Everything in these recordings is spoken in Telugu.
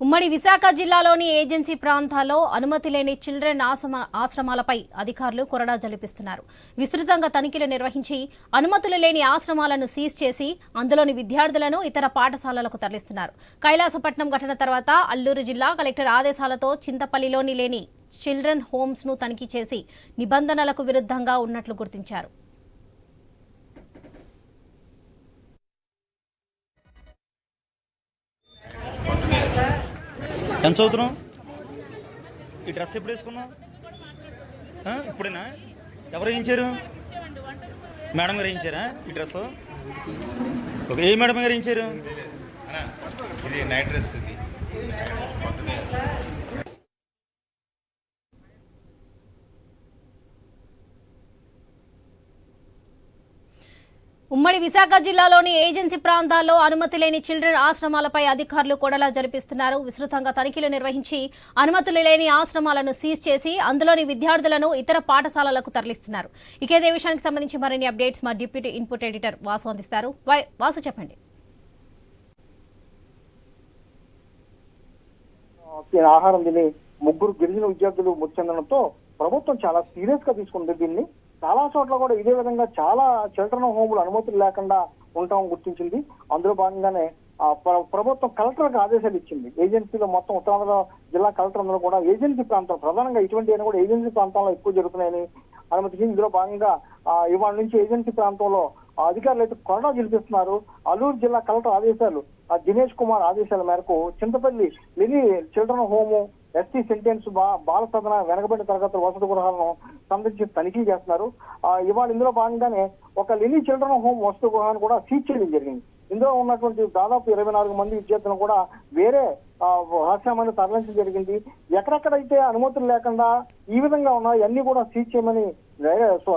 ఉమ్మడి విశాఖ జిల్లాలోని ఏజెన్సీ ప్రాంతాల్లో అనుమతి లేని చిల్డ్రన్ ఆశ్రమాలపై అధికారులు కొరడా జలిపిస్తున్నారు విస్తృతంగా తనిఖీలు నిర్వహించి అనుమతులు లేని ఆశ్రమాలను సీజ్ చేసి అందులోని విద్యార్థులను ఇతర పాఠశాలలకు తరలిస్తున్నారు. కైలాసపట్నం ఘటన తర్వాత అల్లూరు జిల్లా కలెక్టర్ ఆదేశాలతో చింతపల్లిలోని లేని చిల్డ్రన్ హోమ్స్ను తనిఖీ చేసి నిబంధనలకు విరుద్ధంగా ఉన్నట్లు గుర్తించారు. ఎంత చదువుతున్నావు? ఈ డ్రెస్ ఎప్పుడు వేసుకున్నావు? ఇప్పుడేనా? ఎవరు వేయించారు? మేడం గారు వేయించారా ఈ డ్రెస్? ఓకే ఏ మేడం గారు వేయించారు? ఇది నైట్ డ్రెస్ ఇది. ఉమ్మడి విశాఖ జిల్లాలోని ఏజెన్సీ ప్రాంతాల్లో అనుమతి లేని చిల్డ్రన్ ఆశ్రమాలపై అధికారులు కొడలా జరిపిస్తున్నారు. విస్తృతంగా తనిఖీలు నిర్వహించి అనుమతులు లేని ఆశ్రమాలను సీజ్ చేసి అందులోని విద్యార్థులను ఇతర పాఠశాలలకు తరలిస్తున్నారు. ఇకేదే విషయానికి సంబంధించి మరిన్ని అప్డేట్స్ మా డిప్యూటీ ఇన్పుట్ ఎడిటర్ వాసు అందిస్తారు. వై- వాసు చెప్పండి. ఆహారం తిని ముగ్గురు గిరిజన విద్యార్థులు మృతి ప్రభుత్వం చాలా సీరియస్గా తీసుకుంది దీన్ని. చాలా చోట్ల కూడా ఇదే విధంగా చాలా చిల్డ్రన్ హోములు అనుమతులు లేకుండా ఉంటాం గుర్తించింది. అందులో భాగంగానే ప్రభుత్వం కలెక్టర్కి ఆదేశాలు ఇచ్చింది. ఏజెన్సీలో మొత్తం ఉత్తరాంధ్ర జిల్లా కలెక్టర్ అందరూ కూడా ఏజెన్సీ ప్రాంతం ప్రధానంగా ఇటువంటి అయినా కూడా ఏజెన్సీ ప్రాంతాల్లో ఎక్కువ జరుగుతున్నాయని అనుమతి ఇందులో భాగంగా ఇవాళ నుంచి ఏజెన్సీ ప్రాంతంలో అధికారులు అయితే కొరడా జరిపిస్తున్నారు అల్లూరు జిల్లా కలెక్టర్ ఆదేశాలు దినేష్ కుమార్ ఆదేశాల మేరకు చింతపల్లి లిని చిల్డ్రన్ హోము ఎస్టీ సెంటెన్స్ బాల సదన వెనకబడిన తరగతుల వసతి గృహాలను సందర్శించి తనిఖీ చేస్తున్నారు. ఇవాళ ఇందులో భాగంగానే ఒక లిని చిల్డ్రన్ హోమ్ వసతి గృహాన్ని కూడా సీజ్ చేయడం జరిగింది. ఇందులో ఉన్నటువంటి దాదాపు ఇరవై నాలుగు మంది విద్యార్థులను కూడా వేరే ఆ, తరలించడం జరిగింది. ఎక్కడెక్కడైతే అనుమతులు లేకుండా ఈ విధంగా ఉన్నాయి అన్ని కూడా సీజ్ చేయమని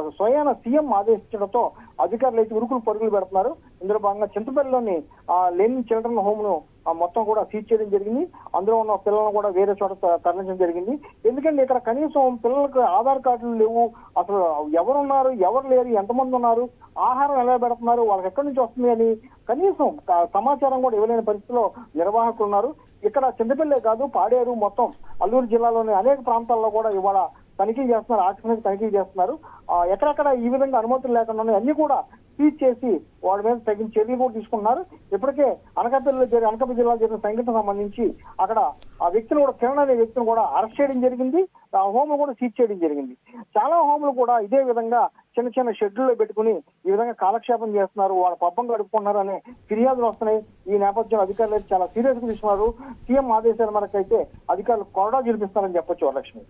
స్వయాన సీఎం ఆదేశించడంతో అధికారులు అయితే ఉరుకులు పరుగులు పెడుతున్నారు. ఇందులో భాగంగా చింతపల్లిలోని ఆ లేని చిల్డ్రన్ హోమ్ను మొత్తం కూడా సీజ్ చేయడం జరిగింది. అందులో ఉన్న పిల్లలను కూడా వేరే చోట త- తరలించడం జరిగింది. ఎందుకంటే ఇక్కడ కనీసం పిల్లలకు ఆధార్ కార్డులు లేవు. అసలు ఎవరున్నారు ఎవరు లేరు ఎంతమంది ఉన్నారు ఆహారం ఎలా పెడుతున్నారు వాళ్ళకి ఎక్కడి నుంచి వస్తుంది అని కనీసం సమాచారం కూడా ఇవ్వలేని పరిస్థితిలో నిర్వాహకులు ఉన్నారు. ఇక్కడ చింతపల్లే కాదు పాడేరు మొత్తం అల్లూరు జిల్లాలోని అనేక ప్రాంతాల్లో కూడా ఇవాళ తనిఖీ చేస్తున్నారు ఆక్సిజన్ తనిఖీ చేస్తున్నారు. ఎక్కడెక్కడ ఈ విధంగా అనుమతులు లేకుండా అన్ని కూడా సీజ్ చేసి వాడి మీద తగిన చర్యలు కూడా తీసుకున్నారు ఇప్పటికే అనకాపల్లిలో జరిగిన అనకాపల్లి జిల్లాలో జరిగిన సంఘటన సంబంధించి అక్కడ ఆ వ్యక్తిని కూడా కిరణ్ అనే వ్యక్తిని కూడా అరెస్ట్ చేయడం జరిగింది. ఆ హోమ్ కూడా సీజ్ చేయడం జరిగింది. చాలా హోమ్లు కూడా ఇదే విధంగా చిన్న చిన్న షెడ్యూల్లో పెట్టుకుని ఈ విధంగా కాలక్షేపం చేస్తున్నారు. వాళ్ళ పబ్బం గడుపుకుంటున్నారు అనే ఫిర్యాదులు వస్తున్నాయి. ఈ నేపథ్యంలో అధికారులు అయితే చాలా సీరియస్గా తీసుకున్నారు. సీఎం ఆదేశాల మేరకు అయితే అధికారులు కొరడా గెలిపిస్తారని చెప్పొచ్చు వరలక్ష్మి.